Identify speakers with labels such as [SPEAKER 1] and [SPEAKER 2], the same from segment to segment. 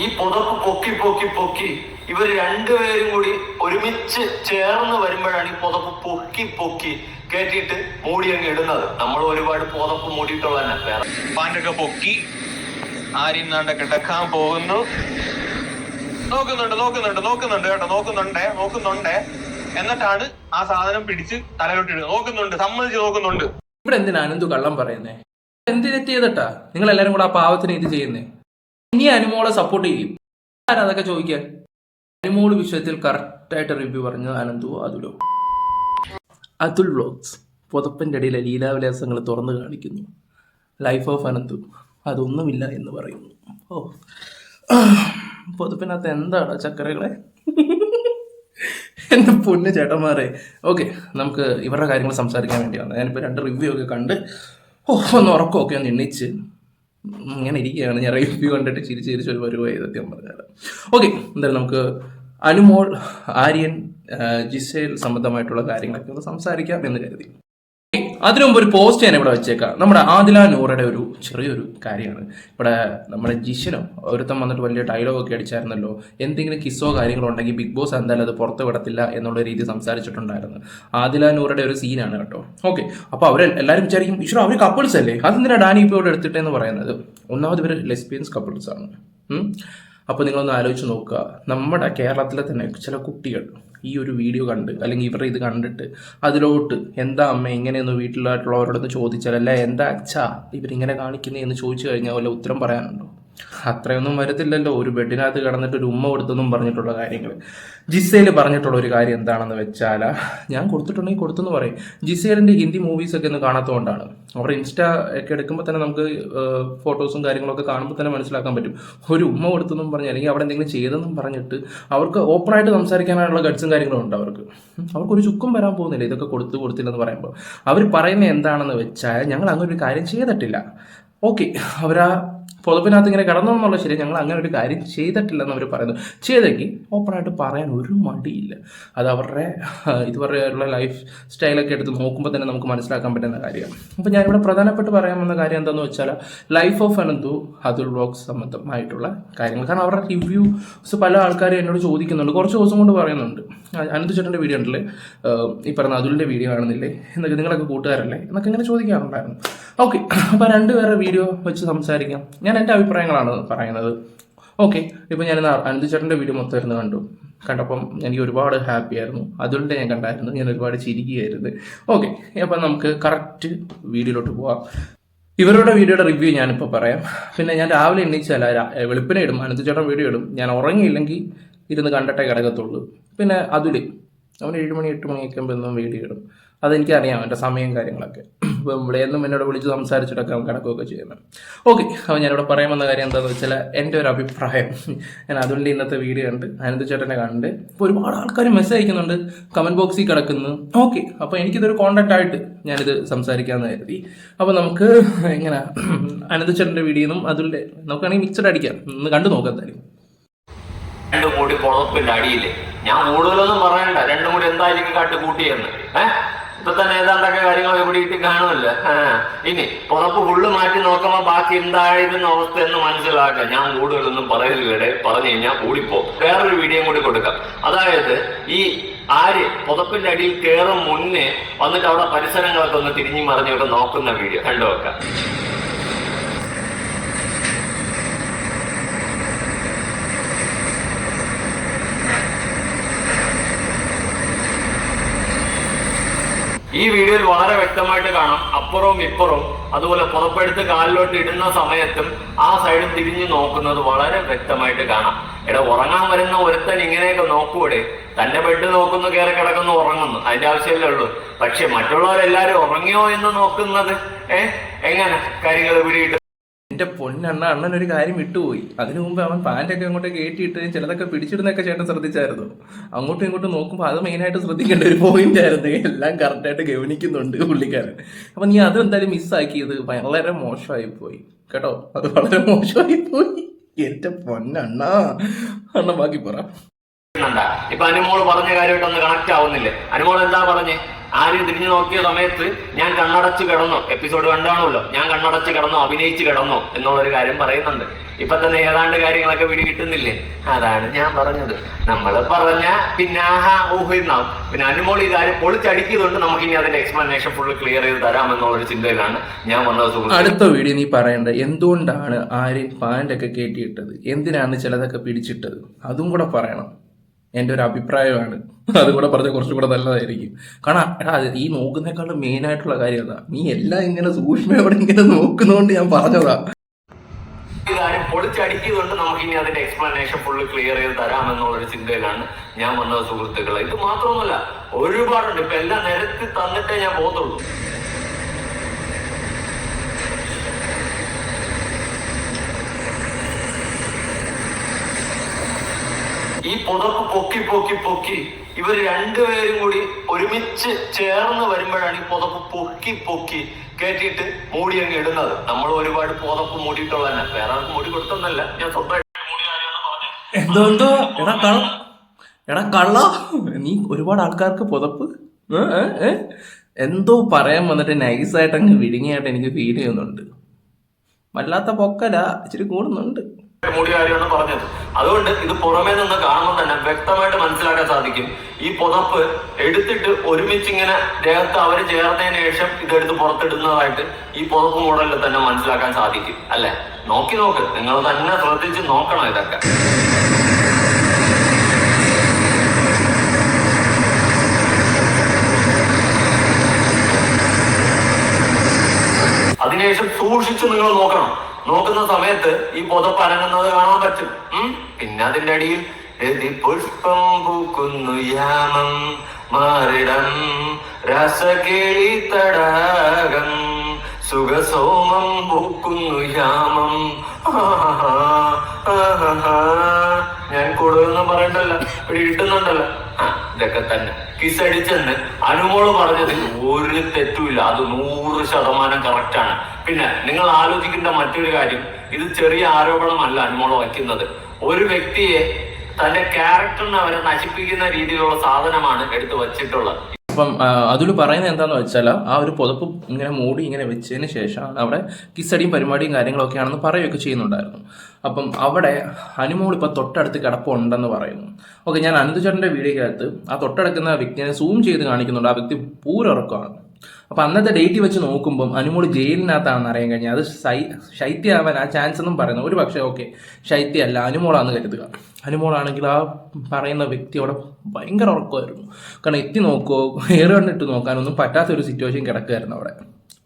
[SPEAKER 1] ഈ പുതപ്പ് പൊക്കി പൊക്കി പൊക്കി ഇവർ രണ്ടുപേരും കൂടി ഒരുമിച്ച് ചേർന്ന് വരുമ്പോഴാണ് ഈ പുതപ്പ് പൊക്കി പൊക്കി കയറ്റിയിട്ട് മൂടി അങ്ങ് ഇടുന്നത്. നമ്മൾ ഒരുപാട് പുതപ്പ് മൂടിയിട്ടുള്ള തന്നെ. വേറെ
[SPEAKER 2] പാന്റൊക്കെ പൊക്കി ആരും നാണ്ട കിടക്കാൻ പോകുന്നു. നോക്കുന്നുണ്ട് നോക്കുന്നുണ്ട് നോക്കുന്നുണ്ട് കേട്ടോ. നോക്കുന്നുണ്ടേ നോക്കുന്നുണ്ടേ. എന്നിട്ടാണ് ആ സാധനം പിടിച്ച് തലയിലോട്ടിടുക നോക്കുന്നുണ്ട് സമ്മതിച്ച് നോക്കുന്നുണ്ട്.
[SPEAKER 3] ഇവിടെ എന്തിനാണ് അനന്തു കള്ളം പറയുന്നേ? എന്തിനെത്തിയതട്ടാ? നിങ്ങൾ എല്ലാരും കൂടെ ആ പാവത്തിന് ഇത് ചെയ്യുന്നേ? ഇനി അനുമോളെ സപ്പോർട്ട് ചെയ്യും. അതൊക്കെ ചോദിക്കാൻ. അനുമോൾ വിഷയത്തിൽ കറക്റ്റായിട്ട് റിവ്യൂ പറഞ്ഞത് അനന്തു അതുലോ. അതുൽ വ്ലോഗ്സ് പുതപ്പന്റെ ഇടയിലെ ലീലാവിലാസങ്ങൾ തുറന്നു കാണിക്കുന്നു. Life of Ananthu. അതൊന്നുമില്ല എന്ന് പറയുന്നു. ഓ. പുതപ്പിനകത്ത് എന്താണ് ചക്കരകളെ? എന്റെ പൊന്ന് ചേട്ടന്മാരെ. ഓക്കെ നമുക്ക് ഇവരുടെ കാര്യങ്ങൾ സംസാരിക്കാൻ വേണ്ടിയാണ്. ഞാനിപ്പോൾ രണ്ട് റിവ്യൂ ഒക്കെ കണ്ട് ഓ ഒന്ന് ഉറക്കമൊക്കെ ഒന്ന് എണ്ണിച്ച് ഇങ്ങനെ ഇരിക്കുകയാണ്. ഞാൻ റിവ്യൂ കണ്ടിട്ട് ചിരിച്ച് ചിരിച്ച് ഒരു വരുവായി സത്യം പറഞ്ഞാൽ ഓക്കെ എന്തായാലും നമുക്ക് അനുമോൾ ആര്യൻ ജിസേൽ സംബന്ധമായിട്ടുള്ള കാര്യങ്ങളൊക്കെ ഒന്ന് സംസാരിക്കാം എന്ന് കരുതി. അതിനു മുമ്പ് ഒരു പോസ്റ്റ് ഞാൻ ഇവിടെ വെച്ചേക്കാം. നമ്മുടെ ആദില നൂറയുടെ ഒരു ചെറിയൊരു കാര്യമാണ്. ഇവിടെ നമ്മുടെ ജിഷനോ ഒരുത്തം വന്നിട്ട് വലിയ ഡയലോഗ് ഒക്കെ അടിച്ചായിരുന്നല്ലോ. എന്തെങ്കിലും കിസ്സോ കാര്യങ്ങളോ ഉണ്ടെങ്കിൽ ബിഗ് ബോസ് എന്തായാലും അത് പുറത്ത് വിടത്തില്ല എന്നുള്ള രീതി സംസാരിച്ചിട്ടുണ്ടായിരുന്നു. ആദില നൂറയുടെ ഒരു സീനാണ് കേട്ടോ. ഓക്കെ അപ്പോൾ അവർ എല്ലാവരും വിചാരിക്കും ഈശ്വര അവർ കപ്പിൾസ് അല്ലേ? അതെന്തിനാ ഡാനി ഇപ്പോൾ ഇവിടെ എടുത്തിട്ടെന്ന് പറയുന്നത്? ഒന്നാമത് ഇവർ ലെസ്ബിയൻസ് കപ്പിൾസ് ആണ്. അപ്പോൾ നിങ്ങളൊന്ന് ആലോചിച്ച് നോക്കുക. നമ്മുടെ കേരളത്തിലെ തന്നെ ചില കുട്ടികൾ ഈ ഒരു വീഡിയോ കണ്ട് അല്ലെങ്കിൽ ഇവരുടെ ഇത് കണ്ടിട്ട് അതിലോട്ട് എന്താ അമ്മ എങ്ങനെയെന്ന് വീട്ടിലായിട്ടുള്ളവരോടൊന്ന് ചോദിച്ചാൽ അല്ല? എന്താ അച്ഛാ ഇവരിങ്ങനെ കാണിക്കുന്നത് എന്ന് ചോദിച്ചു കഴിഞ്ഞാൽ വല്ല ഉത്തരം പറയാനുണ്ടോ? അത്രയൊന്നും വരത്തില്ലല്ലോ. ഒരു ബെഡിനകത്ത് കിടന്നിട്ട് ഒരു ഉമ്മ കൊടുത്തെന്നും പറഞ്ഞിട്ടുള്ള കാര്യങ്ങൾ ജിസയിൽ പറഞ്ഞിട്ടുള്ള ഒരു കാര്യം എന്താണെന്ന് വെച്ചാൽ ഞാൻ കൊടുത്തിട്ടുണ്ടെങ്കിൽ കൊടുത്തെന്ന് പറയും. ജിസേലിന്റെ ഹിന്ദി മൂവീസ് ഒക്കെ ഒന്ന് കാണാത്തതുകൊണ്ടാണ്. അവർ ഇൻസ്റ്റ ഒക്കെ എടുക്കുമ്പോൾ തന്നെ നമുക്ക് ഫോട്ടോസും കാര്യങ്ങളൊക്കെ കാണുമ്പോൾ തന്നെ മനസ്സിലാക്കാൻ പറ്റും. ഒരു ഉമ്മ കൊടുത്തെന്നും പറഞ്ഞ് അല്ലെങ്കിൽ അവിടെ എന്തെങ്കിലും ചെയ്തെന്നും പറഞ്ഞിട്ട് അവർക്ക് ഓപ്പണായിട്ട് സംസാരിക്കാനുള്ള ഗഡ്സും കാര്യങ്ങളും ഉണ്ട് അവർക്ക്. അവർക്ക് ഒരു ചുക്കും വരാൻ പോകുന്നില്ല. ഇതൊക്കെ കൊടുത്തു കൊടുത്തില്ലെന്ന് പറയുമ്പോൾ അവർ പറയുന്നത് എന്താണെന്ന് വെച്ചാൽ ഞങ്ങൾ അങ്ങനെ ഒരു കാര്യം ചെയ്തിട്ടില്ല. ഓക്കെ അവരാ പുതപ്പിനകത്ത് ഇങ്ങനെ കിടന്നു എന്നുള്ള ശരി ഞങ്ങൾ അങ്ങനെ ഒരു കാര്യം ചെയ്തിട്ടില്ലെന്ന് അവർ പറയുന്നു. ചെയ്തെങ്കിൽ ഓപ്പണായിട്ട് പറയാൻ ഒരു മടിയില്ല. അത് അവരുടെ ഇതുവരെയുള്ള ലൈഫ് സ്റ്റൈലൊക്കെ എടുത്ത് നോക്കുമ്പോൾ തന്നെ നമുക്ക് മനസ്സിലാക്കാൻ പറ്റുന്ന കാര്യമാണ്. അപ്പോൾ ഞാനിവിടെ പ്രധാനപ്പെട്ട് പറയാൻ വന്ന കാര്യം എന്താണെന്ന് വെച്ചാൽ life of Ananthu Athul blog സംബന്ധമായിട്ടുള്ള കാര്യങ്ങൾ. കാരണം അവരുടെ റിവ്യൂസ് പല ആൾക്കാരും എന്നോട് ചോദിക്കുന്നുണ്ട്. കുറച്ച് ദിവസം കൊണ്ട് പറയുന്നുണ്ട്. അനന്ത് ചേട്ടന്റെ വീഡിയോ ഉണ്ടല്ലേ ഈ പറഞ്ഞ അതുലിന്റെ വീഡിയോ കാണുന്നില്ലേ? എന്നൊക്കെ നിങ്ങളൊക്കെ കൂട്ടുകാരല്ലേ? എന്നൊക്കെ ഇങ്ങനെ ചോദിക്കാറുണ്ടായിരുന്നു. ഓക്കെ അപ്പോൾ രണ്ടുപേരുടെ വീഡിയോ വെച്ച് സംസാരിക്കാം. ഞാൻ എന്റെ അഭിപ്രായങ്ങളാണ് പറയുന്നത്. ഓക്കെ ഇപ്പോൾ ഞാൻ അനന്ത് ചേട്ടന്റെ വീഡിയോ മൊത്തം ഇരുന്ന് കണ്ടു. കണ്ടപ്പം എനിക്ക് ഒരുപാട് ഹാപ്പി ആയിരുന്നു. അതുകൊണ്ട് ഞാൻ കണ്ടായിരുന്നു. ഞാൻ ഒരുപാട് ചിരിക്കുകയായിരുന്നു. ഓക്കെ അപ്പം നമുക്ക് കറക്റ്റ് വീഡിയോയിലോട്ട് പോവാം. ഇവരുടെ വീഡിയോയുടെ റിവ്യൂ ഞാനിപ്പോൾ പറയാം. പിന്നെ ഞാൻ രാവിലെ എണ്ണീച്ചല്ല രാ- വെളുപ്പിനെ ഇടും. അനന്ത് ചേട്ടൻ വീഡിയോ ഇടും. ഞാൻ ഉറങ്ങിയില്ലെങ്കിൽ ഇരുന്ന് കണ്ടിട്ടേ കിടക്കത്തുള്ളൂ. പിന്നെ അതിൽ അവൻ ഏഴ് മണി എട്ട് മണിയൊക്കെ ആകുമ്പോൾ എന്നും വീഡിയോ ഇടും. അതെനിക്കറിയാം എന്റെ സമയം കാര്യങ്ങളൊക്കെ. ഇപ്പം എന്നോട് വിളിച്ച് സംസാരിച്ചിട്ടൊക്കെ കിടക്കുകയൊക്കെ ചെയ്യുന്നത് ഓക്കെ അപ്പോൾ ഞാനിവിടെ പറയാൻ വന്ന കാര്യം എന്താണെന്ന് വെച്ചാൽ എന്റെ ഒരു അഭിപ്രായം. ഞാൻ അതുകൊണ്ട് ഇന്നത്തെ വീഡിയോ കണ്ട് അനന്ത് ചേട്ടനെ കണ്ട് ഇപ്പോൾ ഒരുപാട് ആൾക്കാർ മെസ്സേജ് അയക്കുന്നുണ്ട്. കമന്റ് ബോക്സിൽ കിടക്കുന്നു. ഓക്കെ അപ്പോൾ എനിക്കിതൊരു കോണ്ടാക്റ്റ് ആയിട്ട് ഞാനിത് സംസാരിക്കാമെന്ന് കരുതി. അപ്പോൾ നമുക്ക് എങ്ങനെ അനന്ത് ചേട്ടന്റെ വീഡിയോ നിന്നും അതുകൊണ്ട് നമുക്കാണെങ്കിൽ മിക്സഡ് അടിക്കാം. ഒന്ന് കണ്ടു നോക്കാം എന്തായാലും.
[SPEAKER 1] രണ്ടും കൂടി പുതപ്പിന്റെ അടിയില്ലേ ഞാൻ കൂടുതലൊന്നും പറയണ്ട. രണ്ടും കൂടി എന്തായിരിക്കും കാട്ടുകൂട്ടിയെന്ന് ഏഹ് ഇപ്പൊ തന്നെ ഏതാണ്ടൊക്കെ കാര്യങ്ങൾ ഇവിടെ ഇട്ട് കാണുമല്ലോ. ഇനി പുറപ്പ് ഫുള്ള് മാറ്റി നോക്കുമ്പോ ബാക്കി എന്തായിരുന്ന അവസ്ഥ എന്ന് മനസ്സിലാക്കാം ഞാൻ കൂടുതലൊന്നും പറയരുത് പറഞ്ഞു കഴിഞ്ഞാൽ കൂടിപ്പോ വേറൊരു വീഡിയോ കൂടി കൊടുക്കാം. അതായത് ഈ ആര് പുതപ്പിന്റെ അടിയിൽ കയറും മുന്നേ വന്നിട്ട് അവിടെ പരിസരങ്ങളൊക്കെ ഒന്ന് തിരിഞ്ഞു മറിഞ്ഞൊക്കെ നോക്കുന്ന വീഡിയോ കണ്ടു വെക്കാം ഈ വീഡിയോയിൽ വളരെ വ്യക്തമായിട്ട് കാണാം. അപ്പുറവും ഇപ്പുറവും അതുപോലെ പുറപ്പെടുത്ത് കാലിലോട്ട് ഇടുന്ന സമയത്തും ആ സൈഡിൽ തിരിഞ്ഞു നോക്കുന്നത് വളരെ വ്യക്തമായിട്ട് കാണാം. എടാ ഉറങ്ങാൻ വരുന്ന ഒരുത്തൻ ഇങ്ങനെയൊക്കെ നോക്കൂടെ? തന്റെ ബെഡ് നോക്കുന്നു കയറി കിടക്കുന്നു ഉറങ്ങുന്നു. അതിന്റെ ആവശ്യമല്ലേ ഉള്ളൂ. പക്ഷെ മറ്റുള്ളവരെല്ലാരും ഉറങ്ങിയോ എന്ന് നോക്കുന്നത്? ഏഹ് എങ്ങനെ? കാര്യങ്ങൾ പിടിയിട്ട്.
[SPEAKER 3] എന്റെ പൊന്നണ്ണ അണ്ണൻ ഒരു കാര്യം വിട്ടുപോയി. അതിനു മുമ്പ് അവൻ പാന്റൊക്കെ അങ്ങോട്ട് കയറ്റിയിട്ട് ചിലതൊക്കെ പിടിച്ചിടുന്നൊക്കെ ചേട്ടൻ ശ്രദ്ധിച്ചായിരുന്നു. അങ്ങോട്ടും ഇങ്ങോട്ടും നോക്കുമ്പോൾ അത് മെയിനായിട്ട് ശ്രദ്ധിക്കേണ്ട ഒരു പോയിന്റ് ആയിരുന്നു. എല്ലാം കറക്റ്റായിട്ട് ഗവനിക്കുന്നുണ്ട് പുള്ളിക്കാരൻ. അപ്പൊ നീ അത് എന്തായാലും മിസ്സാക്കിയത് വളരെ മോശമായി പോയി. കേട്ടോ? അത് വളരെ മോശമായി പോയി. എന്റെ പൊന്നണ്ണ. അണ്ണ ബാക്കി പറ.
[SPEAKER 1] ഇപ്പൊ അനുമോൾ പറഞ്ഞ കാര്യമായിട്ട് ഒന്ന് കണക്ട് ആവുന്നില്ലേ? അനുമോൾ എന്താ പറഞ്ഞേ? ആര്യ തിരിഞ്ഞു നോക്കിയ സമയത്ത് ഞാൻ കണ്ണടച്ച് കിടന്നു. എപ്പിസോഡ് കണ്ടാണല്ലോ. ഞാൻ കണ്ണടച്ച് കിടന്നു അഭിനയിച്ച് കിടന്നു എന്നുള്ളൊരു കാര്യം പറയുന്നുണ്ട്. ഇപ്പൊ തന്നെ ഏതാണ്ട് കാര്യങ്ങളൊക്കെ പിടി കിട്ടുന്നില്ലേ അതാണ് ഞാൻ പറഞ്ഞത്. നമ്മൾ പറഞ്ഞ പിന്നെ ആഹാ പിന്നെ അനുമോൾ ഈ കാര്യം പൊളിച്ചടിക്കുന്നുണ്ട് നമുക്ക് ഇനി അതിന്റെ എക്സ്പ്ലനേഷൻ ഫുൾ ക്ലിയർ ചെയ്ത് തരാമെന്നുള്ളൊരു ചിന്തയിലാണ് ഞാൻ വന്നത്
[SPEAKER 3] അടുത്ത വീഡിയോ നീ പറയേണ്ടത് എന്തുകൊണ്ടാണ് ആര്യൻ പാന്റൊക്കെ കയറ്റിയിട്ടത്? എന്തിനാണ് ചിലതൊക്കെ പിടിച്ചിട്ടത്? അതും കൂടെ പറയണം. എന്റെ ഒരു അഭിപ്രായമാണ്. അതുകൂടെ പറഞ്ഞ കുറച്ചും കൂടെ നല്ലതായിരിക്കും. കാരണം ഈ നോക്കുന്നേക്കാളും മെയിൻ ആയിട്ടുള്ള കാര്യം അതാ. നീ എല്ലാം ഇങ്ങനെ സൂക്ഷ്മയോടെ ഇങ്ങനെ നോക്കുന്നതുകൊണ്ട് ഞാൻ പറഞ്ഞതാ.
[SPEAKER 1] പൊളിച്ചടിക്കുന്നുണ്ട്. നമുക്ക് ഇനി അതിന്റെ എക്സ്പ്ലനേഷൻ ഫുള്ള് ക്ലിയർ ചെയ്ത് തരാമെന്നുള്ളൊരു ചിന്തയിലാണ് ഞാൻ വന്ന സുഹൃത്തുക്കളെ. ഇത് മാത്രമൊന്നുമല്ല ഒരുപാടുണ്ട്. ഇപ്പൊ എല്ലാം നിരത്തി തന്നിട്ടേ ഞാൻ പോകത്തുള്ളൂ. ഈ പുതപ്പ് പൊക്കി പൊക്കി പൊക്കി. ഇവർ രണ്ടുപേരും കൂടി ഒരുമിച്ച് ചേർന്ന് വരുമ്പോഴാണ് ഈ പുതപ്പ് പൊക്കി പൊക്കി കയറ്റിയിട്ട് മൂടി അങ്ങ് ഇടുന്നത്. നമ്മൾ ഒരുപാട് പുതപ്പ് മൂടിയിട്ടുള്ള തന്നെ വേറെ ആർക്കും മൂടി കൊടുത്തൊന്നല്ല. ഞാൻ സ്വന്തമായിട്ട്
[SPEAKER 3] എടാ എടാ കള്ള നീ ഒരുപാട് ആൾക്കാർക്ക് പുതപ്പ്? എന്തോ പറയാൻ വന്നിട്ട് നൈസായിട്ട് അങ്ങ് വിഴുങ്ങിയായിട്ട് എനിക്ക് ഫീൽ ചെയ്യുന്നുണ്ട്. വല്ലാത്ത പൊക്കല. ഇച്ചിരി കൂടുന്നുണ്ട്.
[SPEAKER 1] മൂടി കാര്യമാണ് പറഞ്ഞത്. അതുകൊണ്ട് ഇത് പുറമേ നിന്ന് കാണുമ്പോൾ തന്നെ വ്യക്തമായിട്ട് മനസ്സിലാക്കാൻ സാധിക്കും. ഈ പുതപ്പ് എടുത്തിട്ട് ഒരുമിച്ച് ഇങ്ങനെ ദേഹത്ത് അവർ ചേർത്തതിന് ശേഷം ഇതെടുത്ത് പുറത്തിടുന്നതായിട്ട് ഈ പുതപ്പ് മോഡലിൽ തന്നെ മനസ്സിലാക്കാൻ സാധിക്കും. അല്ലെ? നോക്കി നോക്ക്. നിങ്ങൾ തന്നെ ശ്രദ്ധിച്ച് നോക്കണം ഇതൊക്കെ. അതിനുശേഷം സൂക്ഷിച്ചു നിങ്ങൾ നോക്കണം. നോക്കുന്ന സമയത്ത് ഈ പുതപ്പ് അനങ്ങുന്നത് കാണാൻ പറ്റും? പിന്നെ അതിന്റെ അടിയിൽ പുഷ്പം പൂക്കുന്നു യാമം മാറിടം രസകേളി തടാകം സുഖസോമം പൂക്കുന്നു യാമം. ഞാൻ കൂടുതലൊന്നും പറയണ്ടല്ല. ഇവിടെ ഇട്ടുന്നുണ്ടല്ലോ. ഇതൊക്കെ തന്നെ. കിസടിച്ചെന്ന് അനുമോൾ പറഞ്ഞതിൽ ഒരു തെറ്റുമില്ല. അത് നൂറ് ശതമാനം കറക്റ്റാണ് പിന്നെ നിങ്ങൾ ആലോചിക്കേണ്ട മറ്റൊരു കാര്യം. ഇത് ചെറിയ ആരോപണമല്ല അനുമോൾ വയ്ക്കുന്നത്. ഒരു വ്യക്തിയെ തന്റെ ക്യാരക്ടറിനെ അവരെ നശിപ്പിക്കുന്ന രീതിയിലുള്ള സാധനമാണ് എടുത്ത് വച്ചിട്ടുള്ളത്.
[SPEAKER 3] അപ്പം അതിൽ പറയുന്നത് എന്താണെന്ന് വെച്ചാൽ ആ ഒരു പുതപ്പ് ഇങ്ങനെ മൂടി ഇങ്ങനെ വെച്ചതിന് ശേഷമാണ് അവിടെ കിസ്സടിയും പരിപാടിയും കാര്യങ്ങളൊക്കെ ആണെന്ന് പറയുകയൊക്കെ ചെയ്യുന്നുണ്ടായിരുന്നു. അപ്പം അവിടെ അനുമോൾ ഇപ്പോൾ തൊട്ടടുത്ത് കിടപ്പുണ്ടെന്ന് പറയുന്നു. ഓക്കെ ഞാൻ അനന്തുചേട്ടന്റെ വീഡിയോക്കകത്ത് ആ തൊട്ടടുക്കുന്ന വ്യക്തിനെ സൂം ചെയ്ത് കാണിക്കുന്നുണ്ട്. ആ വ്യക്തി പൂരറക്കമാണ്. അപ്പം അന്നത്തെ ഡേറ്റ് വെച്ച് നോക്കുമ്പോൾ അനുമോൾ ജയിലിനകത്താണെന്ന് അറിയാൻ കഴിഞ്ഞാൽ അത് ശൈ ശൈത്യമാവാൻ ആ ചാൻസ് എന്നും പറയുന്നത് ഒരു പക്ഷേ ഓക്കെ ശൈത്യമല്ല അനുമോളാന്ന് കരുതുക. അനുമോളാണെങ്കിൽ ആ പറയുന്ന വ്യക്തി അവിടെ ഭയങ്കര ഉറക്കമായിരുന്നു. കാരണം എത്തി നോക്കുമോ ഏറെ കണ്ടിട്ട് നോക്കാനൊന്നും പറ്റാത്ത ഒരു സിറ്റുവേഷൻ കിടക്കുമായിരുന്നു അവിടെ.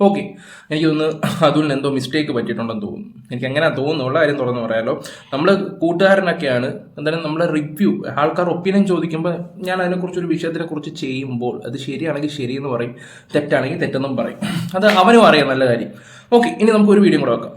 [SPEAKER 3] ഓക്കെ എനിക്കൊന്ന് അതുലിന് എന്തോ മിസ്റ്റേക്ക് പറ്റിയിട്ടുണ്ടെന്ന് തോന്നുന്നു. എനിക്ക് എങ്ങനെ തോന്നുന്നുള്ള കാര്യം തുറന്ന് പറയാലോ. നമ്മൾ കൂട്ടുകാരനൊക്കെയാണ് എന്തായാലും നമ്മൾ റിവ്യൂ ആൾക്കാർ ഒപ്പീനിയൻ ചോദിക്കുമ്പോൾ ഞാൻ അതിനെക്കുറിച്ച് ഒരു വിഷയത്തിനെ കുറിച്ച് ചെയ്യുമ്പോൾ അത് ശരിയാണെങ്കിൽ ശരിയെന്ന് പറയും തെറ്റാണെങ്കിൽ തെറ്റെന്നും പറയും. അത് അവനും അറിയാം നല്ല കാര്യം. ഓക്കെ ഇനി നമുക്ക് ഒരു വീഡിയോ കൂടെ വെക്കാം.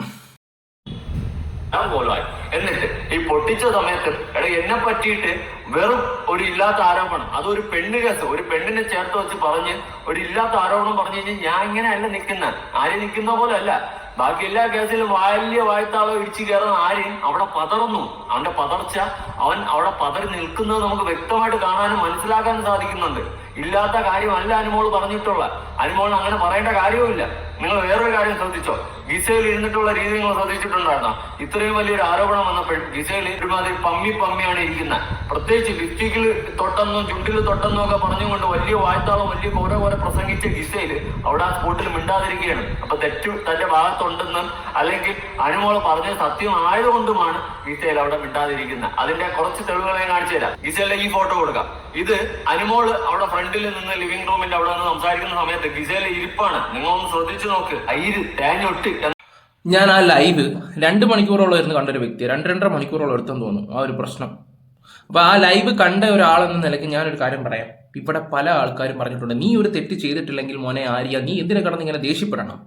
[SPEAKER 1] എന്നിട്ട് ഈ പൊട്ടിച്ച സമയത്ത് എടാ എന്നെ പറ്റിയിട്ട് വെറും ഒരു ഇല്ലാത്ത ആരോപണം. അതൊരു പെണ്ണ് കേസ്. ഒരു പെണ്ണിനെ ചേർത്ത് വെച്ച് പറഞ്ഞ് ഒരു ഇല്ലാത്ത ആരോപണം പറഞ്ഞു കഴിഞ്ഞാൽ ഞാൻ ഇങ്ങനെയല്ല നിൽക്കുന്ന ആര് നിൽക്കുന്ന പോലെ അല്ല ബാക്കി എല്ലാ കേസിലും വലിയ വായത്താളോ ഇടിച്ചു കയറുന്ന ആരെയും അവിടെ പതറുന്നു. അവന്റെ പതർച്ച അവൻ അവിടെ പതറി നിൽക്കുന്നത് നമുക്ക് വ്യക്തമായിട്ട് കാണാനും മനസ്സിലാക്കാനും സാധിക്കുന്നുണ്ട്. ഇല്ലാത്ത കാര്യമല്ല അനുമോൾ പറഞ്ഞിട്ടുള്ള അനുമോളിന് അങ്ങനെ പറയേണ്ട കാര്യവുമില്ല. നിങ്ങൾ വേറൊരു കാര്യം ശ്രദ്ധിച്ചോ? ഗിസയിൽ ഇരുന്നിട്ടുള്ള രീതി നിങ്ങൾ ശ്രദ്ധിച്ചിട്ടുണ്ടായിരുന്നോ? ഇത്രയും വലിയൊരു ആരോപണം വന്നപ്പോൾ ഗിസയിൽ ഒരുമാതിരി പമ്മി പമ്മിയാണ് ഇരിക്കുന്നത്. പ്രത്യേകിച്ച് ലിപ്സ്റ്റിക്കിൽ തൊട്ടെന്നും ചുണ്ടിൽ തൊട്ടെന്നും ഒക്കെ പറഞ്ഞുകൊണ്ട് വലിയ വാഴ്ത്താളം വലിയ കോര കോര പ്രസംഗിച്ച ഗിസയിൽ അവിടെ ആ സ്പോട്ടിൽ മിണ്ടാതിരിക്കുകയാണ്. അപ്പൊ തെറ്റ് തന്റെ ഭാഗത്തുണ്ടെന്നും അല്ലെങ്കിൽ അനുമോൾ പറഞ്ഞ സത്യം ആയതുകൊണ്ടുമാണ് ഗിസയിൽ അവിടെ മിണ്ടാതിരിക്കുന്നത്. അതിന്റെ കുറച്ച് തെളിവുകളെ കാണിച്ചു തരാം. ഗിസയിലെ ഈ ഫോട്ടോ കൊടുക്കാം. ഇത് അനുമോൾ അവിടെ ഫ്രണ്ടിൽ നിന്ന് ലിവിംഗ് റൂമിന്റെ അവിടെ നിന്ന് സംസാരിക്കുന്ന സമയത്ത് ഇരിപ്പാണ്. നോക്ക്.
[SPEAKER 3] ഞാൻ ആ ലൈവ് രണ്ട് മണിക്കൂറോളം ഇരുന്ന് കണ്ടൊരു വ്യക്തി രണ്ട് രണ്ടര മണിക്കൂറോളം എടുത്തെന്ന് തോന്നുന്നു ആ ഒരു പ്രശ്നം. അപ്പോൾ ആ ലൈവ് കണ്ട ഒരാളെന്ന നിലയ്ക്ക് ഞാനൊരു കാര്യം പറയാം. ഇവിടെ പല ആൾക്കാരും പറഞ്ഞിട്ടുണ്ട് നീ ഒരു തെറ്റ് ചെയ്തിട്ടില്ലെങ്കിൽ മോനെ ആര്യ നീ എന്തിനെ കടന്ന് ഇങ്ങനെ ദേഷ്യപ്പെടണം?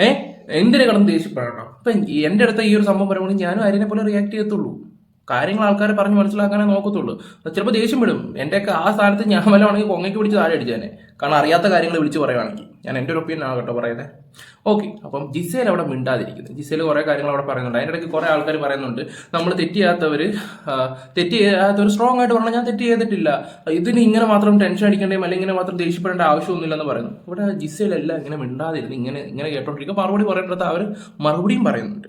[SPEAKER 3] ഏ? എന്തിനെ കടന്ന് ദേഷ്യപ്പെടണം? ഇപ്പം എന്റെ അടുത്ത ഈ ഒരു സംഭവം പറയുമ്പോൾ ഞാനും ആര്യനെ പോലെ റിയാക്ട് ചെയ്യത്തുള്ളൂ. കാര്യങ്ങൾ ആൾക്കാരെ പറഞ്ഞ് മനസ്സിലാക്കാനേ നോക്കത്തുള്ളൂ. ചിലപ്പോൾ ദേഷ്യം വിടും എന്റെയൊക്കെ ആ സ്ഥാനത്ത് ഞാൻ വല്ലതാണെങ്കിൽ കൊങ്ങയ്ക്ക് പിടിച്ച് താഴെ അടിച്ചേനെ കാരണം അറിയാത്ത കാര്യങ്ങൾ വിളിച്ച് പറയുവാണെങ്കിൽ. ഞാൻ എന്റെ ഒരു ഒപ്പീനിയൻ കേട്ടോ പറയുന്നത് ഓക്കെ അപ്പം ജിസേൽ അവിടെ മിണ്ടാതിരിക്കുന്നത് ജിസേൽ കുറേ കാര്യങ്ങൾ അവിടെ പറയുന്നുണ്ട്. അതിന്റെ ഇടയ്ക്ക് കുറേ ആൾക്കാർ പറയുന്നുണ്ട്. നമ്മൾ തെറ്റ് ചെയ്യാത്തവർ തെറ്റ് ചെയ്യാത്തവർ സ്ട്രോങ് ആയിട്ട് പറഞ്ഞാൽ ഞാൻ തെറ്റ് ചെയ്തിട്ടില്ല. ഇതിന് ഇങ്ങനെ മാത്രം ടെൻഷൻ അടിക്കേണ്ടേ അല്ലെങ്കിൽ ഇങ്ങനെ മാത്രം ദേഷ്യപ്പെടേണ്ട ആവശ്യമൊന്നുമില്ലെന്ന് പറയുന്നു. ഇവിടെ ജിസയിലെല്ലാം ഇങ്ങനെ മിണ്ടാതിരുന്ന് ഇങ്ങനെ ഇങ്ങനെ കേട്ടോണ്ടിരിക്കുക മറുപടി പറയേണ്ടത് അവർ മറുപടിയും പറയുന്നുണ്ട്.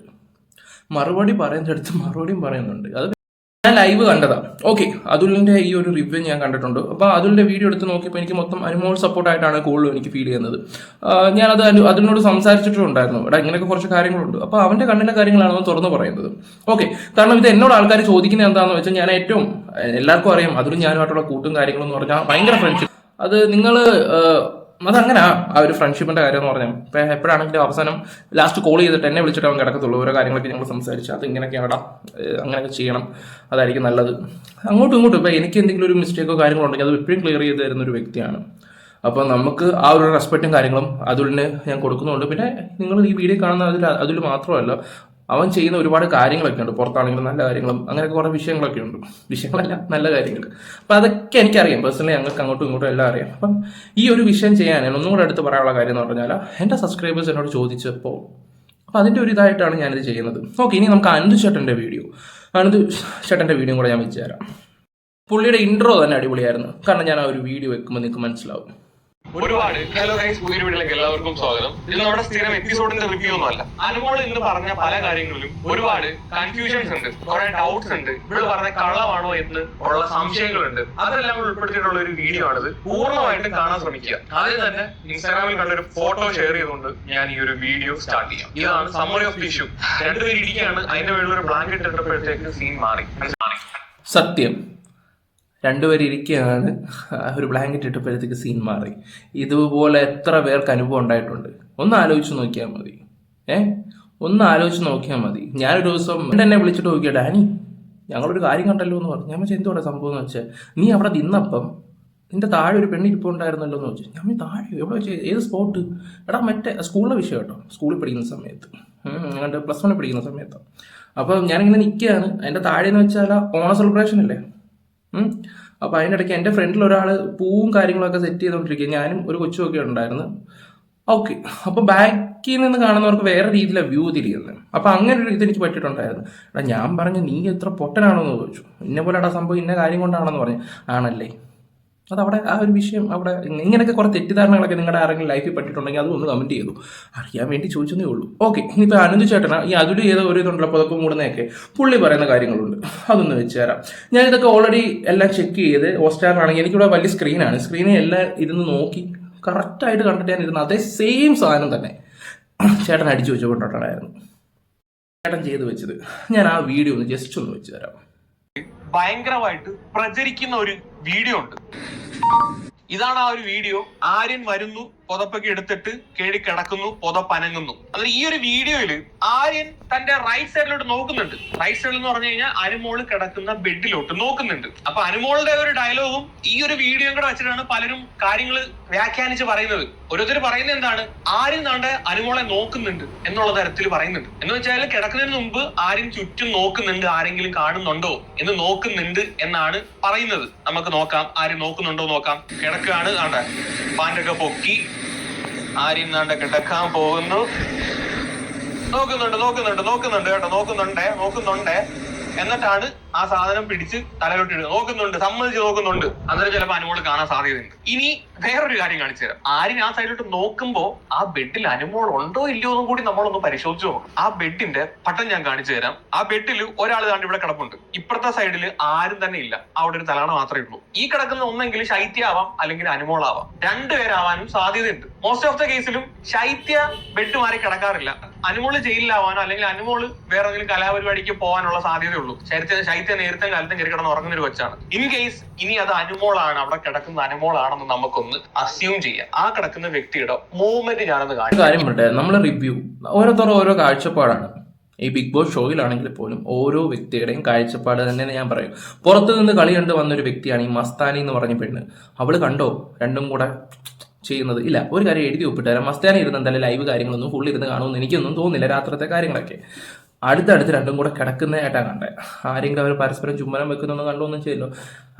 [SPEAKER 3] മറുപടി പറയുന്നിടത്ത് മറുപടിയും പറയുന്നുണ്ട്. അത് ഞാൻ ലൈവ് കണ്ടതാ. ഓക്കെ അതുലിന്റെ ഈ ഒരു റിവ്യൂ ഞാൻ കണ്ടിട്ടുണ്ട്. അപ്പോൾ അതുലിന്റെ വീഡിയോ എടുത്ത് നോക്കിയപ്പോൾ എനിക്ക് മൊത്തം അനുമോൾ സപ്പോർട്ടായിട്ടാണ് കൂടുതലും എനിക്ക് ഫീൽ ചെയ്യുന്നത്. ഞാനത് അതിനോട് അതിനോട് സംസാരിച്ചിട്ടുണ്ടായിരുന്നു. എടാ ഇങ്ങനെയൊക്കെ കുറച്ച് കാര്യങ്ങളുണ്ട്. അപ്പോൾ അവന്റെ കണ്ണിന്റെ കാര്യങ്ങളാണ് അവൻ തുറന്നു പറയുന്നത്. ഓക്കെ കാരണം ഇത് എന്നോട് ആൾക്കാർ ചോദിക്കുന്നത് എന്താണെന്ന് വെച്ചാൽ ഞാൻ ഏറ്റവും എല്ലാവർക്കും അറിയാം. അതിലും ഞാനുമായിട്ടുള്ള കൂട്ടും കാര്യങ്ങളും എന്ന് പറഞ്ഞാൽ ഭയങ്കര ഫ്രണ്ട്ഷിപ്പ് അത് നിങ്ങൾ അതങ്ങനെ ആ ഒരു ഫ്രണ്ട്ഷിപ്പിന്റെ കാര്യം എന്ന് പറഞ്ഞാൽ ഇപ്പം എപ്പോഴാണെങ്കിലും അവസാനം ലാസ്റ്റ് കോൾ ചെയ്തിട്ട് എന്നെ വിളിച്ചിട്ട് അവൻ കിടക്കത്തുള്ളൂ. ഓരോ കാര്യങ്ങളൊക്കെ ഞങ്ങൾ സംസാരിച്ച്. അത് ഇങ്ങനെയൊക്കെയാടാ അങ്ങനെയൊക്കെ ചെയ്യണം. അതായിരിക്കും നല്ലത്. അങ്ങോട്ടും ഇങ്ങോട്ടും ഇപ്പം എനിക്ക് എന്തെങ്കിലും ഒരു മിസ്റ്റേക്കോ കാര്യങ്ങളോ ഉണ്ടെങ്കിൽ അത് എപ്പോഴും ക്ലിയർ ചെയ്ത് തരുന്ന ഒരു വ്യക്തിയാണ്. അപ്പോൾ നമുക്ക് ആ ഒരു റെസ്പെക്റ്റും കാര്യങ്ങളും അതിന് ഞാൻ കൊടുക്കുന്നുണ്ട്. പിന്നെ നിങ്ങൾ ഈ വീഡിയോ കാണുന്ന അതിൽ അതിൽ മാത്രമല്ല അവൻ ചെയ്യുന്ന ഒരുപാട് കാര്യങ്ങളൊക്കെ ഉണ്ട്. പുറത്താണെങ്കിലും നല്ല കാര്യങ്ങളും അങ്ങനെയൊക്കെ കുറേ വിഷയങ്ങളൊക്കെ ഉണ്ട്. വിഷയങ്ങളല്ല നല്ല കാര്യങ്ങൾ. അപ്പം അതൊക്കെ എനിക്കറിയാം. പേഴ്സണലി ഞങ്ങൾക്ക് അങ്ങോട്ടും ഇങ്ങോട്ടും എല്ലാം അറിയാം. അപ്പം ഈ ഒരു വിഷയം ചെയ്യാൻ ഞാൻ ഒന്നും കൂടെ അടുത്ത് പറയാനുള്ള കാര്യം എന്ന് പറഞ്ഞാൽ എന്റെ സബ്സ്ക്രൈബേഴ്സ് എന്നോട് ചോദിച്ചപ്പോൾ അപ്പോൾ അതിന്റെ ഒരു ഇതായിട്ടാണ് ഞാനിത് ചെയ്യുന്നത്. ഓക്കെ ഇനി നമുക്ക് അനന്ത് ചേട്ടന്റെ വീഡിയോ. അനന്ത് ചേട്ടന്റെ വീഡിയോ കൂടെ ഞാൻ വെച്ച് പുള്ളിയുടെ ഇൻട്രോ തന്നെ അടിപൊളിയായിരുന്നു. കാരണം ഞാൻ ആ ഒരു വീഡിയോ വെക്കുമ്പോൾ നിങ്ങൾക്ക് മനസ്സിലാവും.
[SPEAKER 2] ഒരുപാട്. ഹലോ ഗൈസ് പുതിയ വീട്ടിലേക്ക് എല്ലാവർക്കും സ്വാഗതം. ഇത് നമ്മുടെ സ്ഥിരം എപ്പിസോഡിന്റെ റിവ്യൂ ഒന്നുമല്ല അനുമോൾ ഇന്ന് പറഞ്ഞ പല കാര്യങ്ങളിലും ഒരുപാട് കൺഫ്യൂഷൻസ് ഉണ്ട്. കുറെ ഡൗട്ട്സ് ഉണ്ട്. ഇവിടെ പറഞ്ഞ കള്ളമാണോ എന്ന് ഉള്ള സംശയങ്ങളുണ്ട്. അതെല്ലാം ഉൾപ്പെടുത്തിയിട്ടുള്ള ഒരു വീഡിയോ ആണിത്. പൂർണമായിട്ടും കാണാൻ ശ്രമിക്കുക. ആദ്യം തന്നെ ഇൻസ്റ്റാഗ്രാമിൽ കണ്ടൊരു ഫോട്ടോ ഷെയർ ചെയ്തുകൊണ്ട് ഞാൻ ഈ ഒരു വീഡിയോ സ്റ്റാർട്ട് ചെയ്യാം. ഇതാണ് സമ്മറി ഓഫ് ഇഷ്യൂ രണ്ടുപേര് ഇരിക്കുകയാണ്. അതിന്റെ മേളിൽ ഒരു ബ്ലാങ്കറ്റ് ഇട്ടപ്പോഴത്തേക്ക് സീൻ മാറി.
[SPEAKER 3] സത്യം. രണ്ടുപേരും ഇരിക്കുകയാണ്. ഒരു ബ്ലാങ്കറ്റ് ഇട്ടപ്പോഴത്തേക്ക് സീൻ മാറി. ഇതുപോലെ എത്ര പേർക്ക് അനുഭവം ഉണ്ടായിട്ടുണ്ട്? ഒന്ന് ആലോചിച്ച് നോക്കിയാൽ മതി. ഏ? ഒന്ന് ആലോചിച്ച് നോക്കിയാൽ മതി. ഞാനൊരു ദിവസം എന്നെ വിളിച്ചിട്ട് നോക്കിയാ ഡാനി ഞങ്ങളൊരു കാര്യം കണ്ടല്ലോ എന്ന് പറഞ്ഞു. ഞാൻ വെച്ചാൽ എന്തോടെ സംഭവം എന്ന് വെച്ചാൽ നീ അവിടെ നിന്നപ്പം നിന്റെ താഴെ ഒരു പെണ്ണിരിപ്പുണ്ടായിരുന്നല്ലോ എന്ന് വെച്ചു. ഞാൻ താഴെ? എവിടെ വെച്ച്? ഏത് സ്പോട്ട് എടാ മറ്റേ സ്കൂളിലെ വിഷയം കേട്ടോ. സ്കൂളിൽ പഠിക്കുന്ന സമയത്ത്. ഞങ്ങളുടെ പ്ലസ് വണ്ണിൽ പഠിക്കുന്ന സമയത്ത്. അപ്പം ഞാനിങ്ങനെ നിൽക്കുകയാണ് അതിന്റെ എന്ന് വെച്ചാൽ ഓണ സെലിബ്രേഷൻ അല്ലേ? ഉം. അപ്പൊ അതിനിടയ്ക്ക് എന്റെ ഫ്രണ്ടിൽ ഒരാൾ പൂവും കാര്യങ്ങളൊക്കെ സെറ്റ് ചെയ്തുകൊണ്ടിരിക്കുക ഞാനും ഒരു കൊച്ചുമൊക്കെ ഉണ്ടായിരുന്നു. ഓക്കെ അപ്പൊ ബാക്കിൽ നിന്ന് കാണുന്നവർക്ക് വേറെ രീതിയിലാണ് വ്യൂ തിരിയുന്നത്. അപ്പൊ അങ്ങനെ ഒരു ഇത് എനിക്ക് പറ്റിയിട്ടുണ്ടായിരുന്നു. എടാ ഞാൻ പറഞ്ഞു നീ എത്ര പൊട്ടനാണോ എന്ന് ചോദിച്ചു. ഇന്നെ പോലെ എടാ സംഭവം ഇന്ന കാര്യം കൊണ്ടാണെന്ന് പറഞ്ഞു. ആണല്ലേ? അതവിടെ ആ ഒരു വിഷയം അവിടെ ഇങ്ങനെയൊക്കെ കുറെ തെറ്റിദ്ധാരണകളൊക്കെ നിങ്ങളുടെ ആരെങ്കിലും ലൈഫിൽ പറ്റിയിട്ടുണ്ടെങ്കിൽ അതൊന്ന് കമന്റ് ചെയ്തു. അറിയാൻ വേണ്ടി ചോദിച്ചതേ ഉള്ളൂ. ഓക്കെ ഇനിയിപ്പോൾ അനന്ത് ചേട്ടന ഈ അതിൽ ചെയ്ത ഒരു ഇതുണ്ടല്ലോ പുതപ്പ് മൂടുന്നതൊക്കെ. പുള്ളി പറയുന്ന കാര്യങ്ങളുണ്ട്. അതൊന്ന് വെച്ച് തരാം. ഞാൻ ഇതൊക്കെ ഓൾറെഡി എല്ലാം ചെക്ക് ചെയ്ത് ഹോസ്റ്റാറിലാണെങ്കിൽ എനിക്കിവിടെ വലിയ സ്ക്രീനാണ് സ്ക്രീനിൽ എല്ലാം ഇരുന്ന് നോക്കി കറക്റ്റായിട്ട് കണ്ടിട്ട് ഞാൻ ഇരുന്ന അതേ സെയിം സാധനം തന്നെ ചേട്ടൻ അടിച്ചു വെച്ചുകൊണ്ടിട്ടുണ്ടായിരുന്നു. ചേട്ടൻ ചെയ്ത് വെച്ചത്. ഞാൻ ആ വീഡിയോ ഒന്ന് ജസ്റ്റ് ഒന്ന് വെച്ച് തരാം.
[SPEAKER 2] ഭയങ്കരമായിട്ട് പ്രചരിക്കുന്ന ഒരു വീഡിയോ ഉണ്ട്. ഇതാണ് ആ ഒരു വീഡിയോ. ആര്യൻ വരുന്നു. പുതപ്പൊക്കെ എടുത്തിട്ട് കേടി കിടക്കുന്നു പുതപ്പനങ്ങുന്നു. അതായത് ഈ ഒരു വീഡിയോയിൽ ആര്യൻ തന്റെ റൈറ്റ് സൈഡിലോട്ട് നോക്കുന്നുണ്ട്. റൈറ്റ് സൈഡിൽ എന്ന് പറഞ്ഞു കഴിഞ്ഞാൽ അനുമോൾ കിടക്കുന്ന ബെഡിലോട്ട് നോക്കുന്നുണ്ട്. അപ്പൊ അനുമോളുടെ ഒരു ഡയലോഗും ഈ ഒരു വീഡിയോയും കൂടെ വെച്ചിട്ടാണ് പലരും കാര്യങ്ങൾ വ്യാഖ്യാനിച്ച് പറയുന്നത്. ഓരോരുത്തർ പറയുന്നത് എന്താണ്? ആര്യൻ താണ്ട് അനുമോളെ നോക്കുന്നുണ്ട് എന്നുള്ള തരത്തിൽ പറയുന്നുണ്ട്. എന്ന് വെച്ചാൽ കിടക്കുന്നതിന് മുമ്പ് ആര്യൻ ചുറ്റും നോക്കുന്നുണ്ട് ആരെങ്കിലും കാണുന്നുണ്ടോ എന്ന് നോക്കുന്നുണ്ട് എന്നാണ് പറയുന്നത്. നമുക്ക് നോക്കാം. ആര് നോക്കുന്നുണ്ടോ നോക്കാം. കിടക്കുകയാണ് താണ്ടെ പാന്റൊക്കെ പൊക്കി ആര്യൻ നാണ്ട് കിടക്കാൻ പോകുന്നു? നോക്കുന്നുണ്ട് നോക്കുന്നുണ്ട് നോക്കുന്നുണ്ട് കേട്ടോ നോക്കുന്നുണ്ടേ നോക്കുന്നുണ്ടേ. എന്നിട്ടാണ് ആ സാധനം പിടിച്ച് തലയിലോട്ട് ഇടുക നോക്കുന്നുണ്ട് സമ്മതിച്ച് നോക്കുന്നുണ്ട്. അന്നേരം ചിലപ്പോൾ അനുമോൾ കാണാൻ സാധ്യതയുണ്ട്. ഇനി വേറൊരു കാര്യം കാണിച്ചു തരാം. ആര്യൻ ആ സൈഡിലോട്ട് നോക്കുമ്പോ ആ ബെഡിൽ അനുമോൾ ഉണ്ടോ ഇല്ലയോ എന്നും കൂടി നമ്മളൊന്ന് പരിശോധിച്ചു നോക്കാം ആ ബെഡിന്റെ പട്ടം ഞാൻ കാണിച്ചു തരാം. ആ ബെഡിൽ ഒരാൾ താണ്ട് ഇവിടെ കിടപ്പുണ്ട്. ഇപ്പുറത്തെ സൈഡിൽ ആരും തന്നെ ഇല്ല. അവിടെ ഒരു തലാണ മാത്രമേ ഉള്ളൂ. ഈ കിടക്കുന്ന ഒന്നെങ്കിൽ ശൈത്യാവാം അല്ലെങ്കിൽ അനുമോളാവാം. രണ്ടുപേരാവാനും സാധ്യതയുണ്ട്. മോസ്റ്റ് ഓഫ് ദ കേസിലും ശൈത്യ ബെഡ് മാറി കിടക്കാറില്ല. അനുമോൾ ജയിലിലാവാനോ അല്ലെങ്കിൽ അനുമോൾ വേറെ എന്തെങ്കിലും കലാപരിപാടിക്ക് പോകാനുള്ള സാധ്യതയുള്ളൂ. ശൈത്യ ശൈത്യ നേരത്തെ കാലത്തും കയറി കിടന്ന് ഉറങ്ങുന്ന ഒരു കൊച്ചാണ്. ഇൻ കേസ് ഇനി അത് അനുമോളാണ് അവിടെ കിടക്കുന്ന അനുമോളാണെന്ന് നമുക്കൊന്ന് അസ്യൂം ചെയ്യാം. ആ കിടക്കുന്ന വ്യക്തിയുടെ മൂവ്മെന്റ്
[SPEAKER 3] കാര്യം പറയട്ടെ നമ്മൾ റിവ്യൂ ഓരോരുത്തർ ഓരോ കാഴ്ചപ്പാടാണ്. ഈ ബിഗ് ബോസ് ഷോയിലാണെങ്കിൽ പോലും ഓരോ വ്യക്തിയുടെയും കാഴ്ചപ്പാട് തന്നെ ഞാൻ പറയും. പുറത്തു നിന്ന് കളി വന്ന ഒരു വ്യക്തിയാണ് ഈ മസ്താനി എന്ന് പറഞ്ഞ പെണ്ണ്. അവൾ കണ്ടോ? രണ്ടും കൂടെ ചെയ്യുന്നത്. ഇല്ല ഒരു കാര്യം എഴുതി ഒപ്പിട്ട്. തരാം മസ്താനി ഇരുന്ന് എന്തായാലും ലൈവ് കാര്യങ്ങളൊന്നും ഫുള്ള് ഇരുന്ന് കാണുമെന്ന് എനിക്കൊന്നും തോന്നുന്നില്ല രാത്രിത്തെ കാര്യങ്ങളൊക്കെ. അടുത്തടുത്ത് രണ്ടും കൂടെ കിടക്കുന്നതായിട്ടാണ് കണ്ടത് ആരെങ്കിലും അവർ പരസ്പരം ചുമ്മനം വെക്കുന്നൊന്നും കണ്ടൊന്നും ചെയ്യല്ലോ.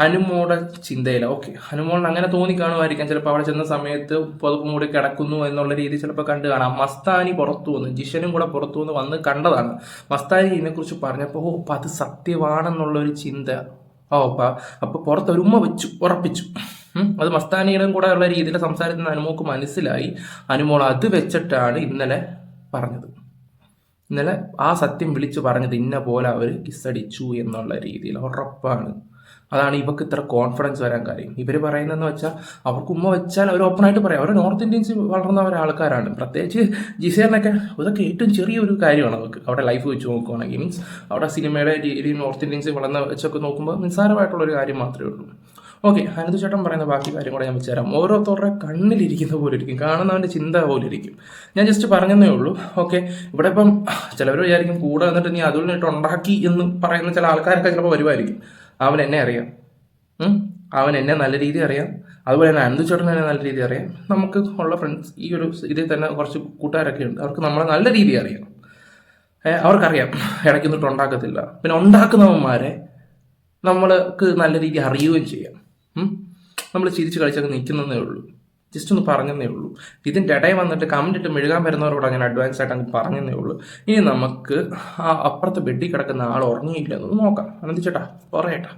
[SPEAKER 3] അനുമോടെ ചിന്തയില്ല ഓക്കെ അനുമോളിന് അങ്ങനെ തോന്നി കാണുമായിരിക്കാം. ചിലപ്പോൾ അവിടെ ചെന്ന സമയത്ത് പുതപ്പ് മൂടി കിടക്കുന്നു എന്നുള്ള രീതി ചിലപ്പോൾ കണ്ടു കാണാം. മസ്താനി പുറത്തു വന്നു. ജിഷനും കൂടെ പുറത്തു വന്ന് വന്ന് കണ്ടതാണ്. മസ്താനി ഇതിനെക്കുറിച്ച് പറഞ്ഞപ്പോൾ ഓ അപ്പം അത് സത്യമാണെന്നുള്ളൊരു ചിന്ത. ഓ അപ്പം അപ്പൊ പുറത്തൊരുമ്മ വെച്ചു ഉറപ്പിച്ചു. അത് മസ്താനിയുടെയും കൂടെ ഉള്ള രീതിയിൽ സംസാരിക്കുന്ന അനുമോക്ക് മനസ്സിലായി. അനുമോൾ അത് വെച്ചിട്ടാണ് ഇന്നലെ പറഞ്ഞത്. ഇന്നലെ ആ സത്യം വിളിച്ചു പറഞ്ഞത് ഇന്ന പോലെ അവർ കിസ്സടിച്ചു എന്നുള്ള രീതിയിൽ ഉറപ്പാണ്. അതാണ് ഇവർക്ക് ഇത്ര കോൺഫിഡൻസ് വരാൻ കാര്യം. ഇവർ പറയുന്നതെന്ന് വെച്ചാൽ അവർക്ക് ഉമ്മ വെച്ചാൽ അവർ ഓപ്പണായിട്ട് പറയാം. അവർ നോർത്ത് ഇന്ത്യൻസ് വളർന്ന ഒരാൾക്കാരാണ്. പ്രത്യേകിച്ച് ജിസേറിനൊക്കെ അതൊക്കെ ഏറ്റവും ചെറിയൊരു കാര്യമാണ് അവർക്ക് അവിടെ ലൈഫ് വെച്ച് നോക്കുകയാണെങ്കിൽ മീൻസ് അവിടെ സിനിമയുടെ നോർത്ത് ഇന്ത്യൻസ് വളർന്ന വെച്ചൊക്കെ നോക്കുമ്പോൾ നിസ്സാരമായിട്ടുള്ള ഒരു കാര്യം മാത്രമേ ഉള്ളൂ. ഓക്കെ അനന്ത് ചേട്ടൻ പറയുന്ന ബാക്കി കാര്യം കൂടെ ഞാൻ വെച്ചുതരാം ഓരോരുത്തരുടെ കണ്ണിലിരിക്കുന്ന പോലെ ഇരിക്കും കാണുന്നവന്റെ ചിന്ത പോലെ ഇരിക്കും ഞാൻ ജസ്റ്റ് പറഞ്ഞതേ ഉള്ളൂ. ഓക്കെ ഇവിടെ ഇപ്പം ചിലവർ വിചാരിക്കും കൂടെ വന്നിട്ട് നീ അതുകൊണ്ടിട്ട് ഉണ്ടാക്കി എന്ന് പറയുന്ന ചില ആൾക്കാരൊക്കെ ചിലപ്പോൾ വരുമായിരിക്കും. അവൻ എന്നെ അറിയാം. അവൻ എന്നെ നല്ല രീതി അറിയാം. അതുപോലെ തന്നെ അനന്ത് ചേട്ടൻ എന്നെ നല്ല രീതി അറിയാം. നമുക്ക് ഉള്ള ഫ്രണ്ട്സ് ഈ ഒരു ഇതിൽ തന്നെ കുറച്ച് കൂട്ടുകാരൊക്കെ ഉണ്ട്. അവർക്ക് നമ്മളെ നല്ല രീതി അറിയാം. അവർക്കറിയാം. ഇടയ്ക്ക് നിന്നിട്ട് ഉണ്ടാക്കത്തില്ല. പിന്നെ ഉണ്ടാക്കുന്നവന്മാരെ നമ്മൾക്ക് നല്ല രീതി അറിയുകയും ചെയ്യാം. നമ്മൾ ചിരിച്ച് കളിച്ചൊക്കെ നിൽക്കുന്നതേ ഉള്ളൂ. ജസ്റ്റ് ഒന്ന് പറഞ്ഞതേ ഉള്ളൂ. ഇതിന്റെ ഇടയിൽ വന്നിട്ട് കമന്റ് ഇട്ട് മെഴുകാൻ വരുന്നവരോട് അങ്ങനെ അഡ്വാൻസ് ആയിട്ട് അങ്ങ് പറഞ്ഞതേ ഉള്ളൂ. ഇനി നമുക്ക് ആ അപ്പുറത്തെ ബെഡിൽ കിടക്കുന്ന ആൾ ഉറങ്ങിയില്ല എന്ന് നോക്കാം. അനന്തിച്ചേട്ടാ പറയട്ടാ.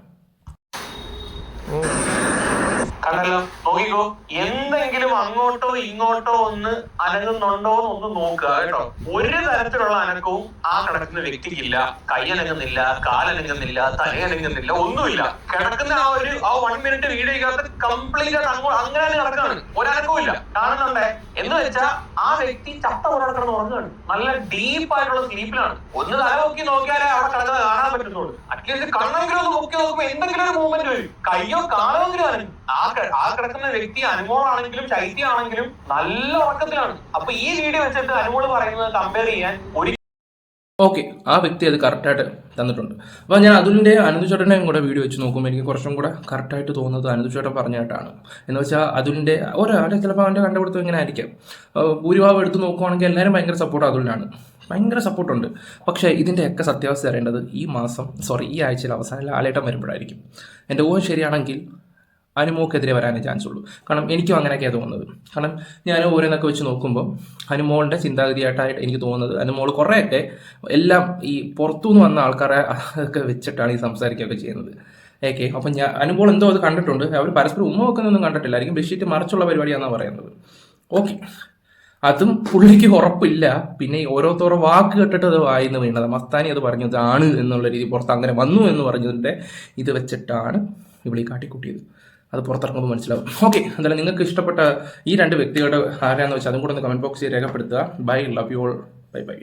[SPEAKER 2] കണ്ടല്ലോ? നോക്കിക്കോ എന്തെങ്കിലും അങ്ങോട്ടോ ഇങ്ങോട്ടോ ഒന്ന് അനങ്ങുന്നുണ്ടോ എന്ന് ഒന്ന് നോക്കുക കേട്ടോ. ഒരു തരത്തിലുള്ള അനക്കവും ആ കിടക്കുന്ന വ്യക്തിക്കില്ല. കൈയനങ്ങുന്നില്ല കാലനങ്ങുന്നില്ല തലയനങ്ങുന്നില്ല ഒന്നുമില്ല. കിടക്കുന്ന ആ ഒരു ആ വൺ മിനിറ്റ് വീഡിയോക്കകത്ത് കംപ്ലീറ്റ് ആയിട്ട് അങ്ങോ അങ്ങനെ കിടക്കാണ്. ഒരനക്കവും ഇല്ല. കാണുന്നുണ്ടേ എന്ന് വെച്ചാൽ ആ വ്യക്തി ചത്ത കിടന്ന് ഉറങ്ങുകയാണ്. നല്ല ഡീപ്പ് ആയിട്ടുള്ള സ്ലീപ്പിലാണ് ഒന്ന് തല നോക്കി നോക്കിയാലേ അവിടെ കിടക്കുന്നത് കാണാൻ പറ്റുന്നുള്ളൂ. അറ്റ്ലീസ്റ്റ് കണ്ണെങ്കിലും ഒന്ന് നോക്കി നോക്കുമ്പോ എന്തെങ്കിലും ഒരു മൂവ്മെന്റ് വരും. കയ്യോ കാലെങ്കിലും അനങ്ങും. ആ ആ കിടക്കുന്ന വ്യക്തി അനുമോളാണെങ്കിലും ശൈത്യാണെങ്കിലും നല്ല ഉറക്കത്തിലാണ്. അപ്പൊ ഈ വീഡിയോ വെച്ചിട്ട് അനുമോൾ പറയുന്നത് കമ്പയർ ചെയ്യാൻ ഒരു
[SPEAKER 3] ഓക്കെ ആ വ്യക്തി അത് കറക്റ്റായിട്ട് തന്നിട്ടുണ്ട്. അപ്പോൾ ഞാൻ അതുലിന്റെ അനന്തുചേട്ടനെയും കൂടെ വീഡിയോ വെച്ച് നോക്കുമ്പോൾ എനിക്ക് കുറച്ചും കൂടെ കറക്റ്റായിട്ട് തോന്നുന്നത് അനന്തുചേട്ടൻ പറഞ്ഞായിട്ടാണ് എന്ന് വെച്ചാൽ അതിന്റെ ഒരാളെ ചിലപ്പോൾ അവന്റെ കണ്ടുപിടുത്തം ഇങ്ങനെ ആയിരിക്കാം. ഭൂരിഭാവം എടുത്ത് നോക്കുവാണെങ്കിൽ എല്ലാവരും ഭയങ്കര സപ്പോർട്ട് അതുലിനാണ്. ഭയങ്കര സപ്പോർട്ടുണ്ട് പക്ഷേ ഇതിന്റെയൊക്കെ സത്യാവസ്ഥ അറിയേണ്ടത് ഈ മാസം സോറി ഈ ആഴ്ചയിൽ അവസാനം ലാലേട്ടം വരുമ്പോഴായിരിക്കും. എന്റെ ഊഹം ശരിയാണെങ്കിൽ അനുമോക്കെതിരെ വരാനേ ചാൻസ് ഉള്ളൂ കാരണം എനിക്കും അങ്ങനെയൊക്കെയാണ് തോന്നുന്നത്. കാരണം ഞാൻ ഓരോന്നൊക്കെ വെച്ച് നോക്കുമ്പോൾ അനുമോളിന്റെ ചിന്താഗതിയായിട്ടായിട്ട് എനിക്ക് തോന്നുന്നത്. അനുമോൾ കുറേയൊക്കെ എല്ലാം ഈ പുറത്തുനിന്ന് വന്ന ആൾക്കാരെ ഒക്കെ വെച്ചിട്ടാണ് ഈ സംസാരിക്കുകയൊക്കെ ചെയ്യുന്നത്. ഓക്കെ അപ്പം ഞാൻ അനുമോൾ എന്തോ അത് കണ്ടിട്ടുണ്ട്. അവർ പരസ്പരം ഉമ്മ വെക്കുന്നൊന്നും കണ്ടിട്ടില്ലായിരിക്കും ബെഡ്ഷീറ്റ് മറിച്ചുള്ള പരിപാടിയാണെന്നാണ് പറയുന്നത്. ഓക്കെ അതും പുള്ളിക്ക് ഉറപ്പില്ല. പിന്നെ ഓരോരുത്തരും വാക്ക് കേട്ടിട്ട് അത് വായിന്ന് വീണത്. മസ്താനി അത് പറഞ്ഞത് ആണ് എന്നുള്ള രീതി പുറത്ത് അങ്ങനെ വന്നു എന്ന് പറഞ്ഞതിന്റെ ഇത് വെച്ചിട്ടാണ് ഇവിടെ കാട്ടിക്കൂട്ടിയത്. അത് പുറത്തിറങ്ങുമ്പോൾ മനസ്സിലാവും. ഓക്കെ എന്തായാലും നിങ്ങൾക്ക് ഇഷ്ടപ്പെട്ട ഈ രണ്ട് വ്യക്തികളുടെ ആരാന്ന് വെച്ചാൽ അതും കൂടെ ഒന്ന് കമന്റ് ബോക്സിൽ രേഖപ്പെടുത്തുക. Bye love you all bye bye